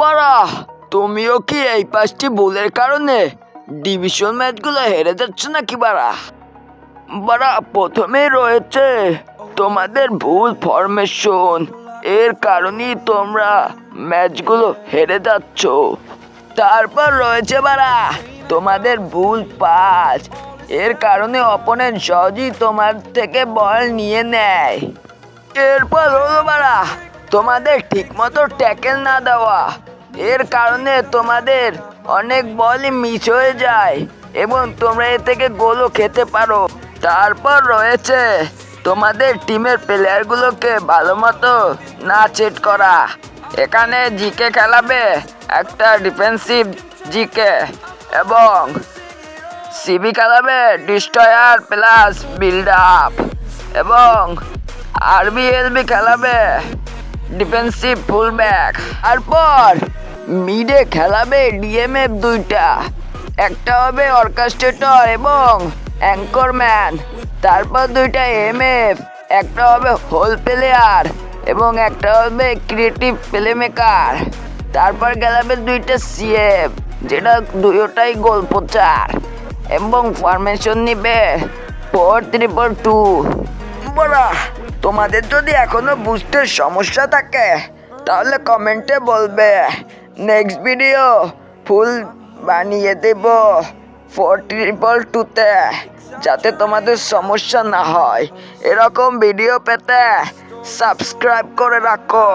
বাড়া, তুমিও কি এই পাঁচটি ভুলের কারণে ডিভিশন ম্যাচগুলো হেরে যাচ্ছ নাকি বাড়া? বাড়া, প্রথমেই রয়েছে তোমাদের ভুল ফরমেশন এর কারণেই তোমরা ম্যাচগুলো হেরে যাচ্ছ। তারপর রয়েছে বাড়া, তোমাদের ভুল পাস এর কারণে অপোনেন্ট সহজেই তোমার থেকে বল নিয়ে নেয়। এরপর হলো বাড়া তোমাদের ঠিকমতো ট্যাকেল না দেওয়া। এর কারণে তোমাদের অনেক বলই মিস হয়ে যায় এবং তোমরা এ থেকে গোলও খেতে পারো। তারপর রয়েছে তোমাদের টিমের প্লেয়ারগুলোকে ভালো মতো না চেট করা। এখানে জিকে খেলাবে একটা ডিফেন্সিভ জিকে এবং সিবি খেলাবে ডিস্ট্রয়ার প্লাস বিল্ড আপ এবং আরবিএলবি খেলাবে ডিফেন্সিভ ফুলব্যাক তারপর মিডে খেলাবে ডিএমএফ দুইটা। একটা হবে অর্কেস্ট্রেটর এবং অ্যাঙ্করম্যান তারপর দুইটা এমএফ একটা হবে হোল প্লেয়ার এবং একটা হবে ক্রিয়েটিভ প্লেমেকার তারপর গেলাবে দুইটা সিএফ যেটা দুইটাই গোল প্রচার এবং ফরমেশন নিবে। ফোর ত্রিপল টু বড়া। তোমাদের যদি এখনও বুঝতে সমস্যা থাকে, তাহলে কমেন্টে বলবে। নেক্সট ভিডিও ফুল বানিয়ে দেব ফোর ট্রিপল টুতে যাতে তোমাদের সমস্যা না হয়। এরকম ভিডিও পেতে সাবস্ক্রাইব করে রাখো।